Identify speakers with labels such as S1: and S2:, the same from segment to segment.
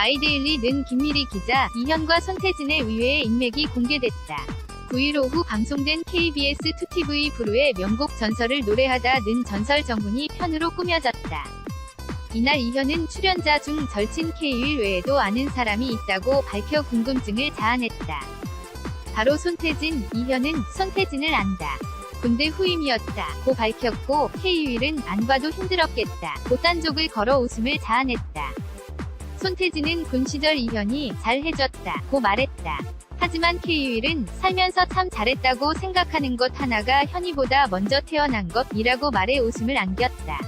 S1: 마이데일리 는 김미리 기자, 이현과 손태진의 의외의 인맥이 공개됐다. 9일 오후 방송된 KBS 2TV 브루의 명곡 전설을 노래하다 는 전설 정훈이 편으로 꾸며졌다. 이날 이현은 출연자 중 절친 K윌 외에도 아는 사람이 있다고 밝혀 궁금증을 자아냈다. 바로 손태진, 이현은 손태진을 안다. 군대 후임이었다. 고 밝혔고 K윌은 안 봐도 힘들었겠다. 고단족을 걸어 웃음을 자아냈다. 손태진은 군 시절 이현이 잘 해줬다. 고 말했다. 하지만 K윌은 살면서 참 잘했다고 생각하는 것 하나가 현이보다 먼저 태어난 것이라고 말해 웃음을 안겼다.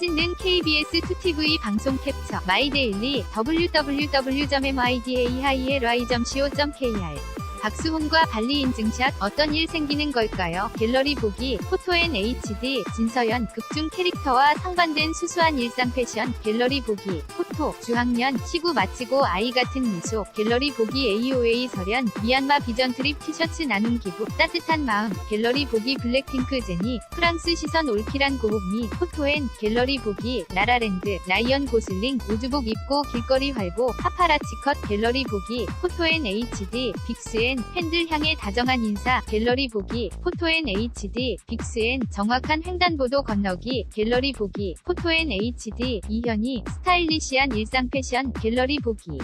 S1: 찐는 KBS 2TV 방송 캡처 마이데일리 www.mydaily.co.kr 박수홍과 발리 인증샷 어떤 일 생기는 걸까요? 갤러리 보기 포토 앤 HD 진서연 극중 캐릭터와 상반된 수수한 일상 패션 갤러리 보기 포토 주학년 시구 마치고 아이 같은 미소 갤러리 보기 AOA 설현 미얀마 비전 트립 티셔츠 나눔 기부 따뜻한 마음 갤러리 보기 블랙핑크 제니 프랑스 시선 올킬한 고복미 포토 앤 갤러리 보기 라라랜드 라이언 고슬링 우주복 입고 길거리 활보 파파라치 컷 갤러리 보기 포토 앤 HD 빅스 앤 팬들 향해 다정한 인사 갤러리 보기 포토 앤 HD 빅스 앤 정확한 횡단보도 건너기 갤러리 보기 포토 앤 HD 이현이 스타일리시한 일상 패션 갤러리 보기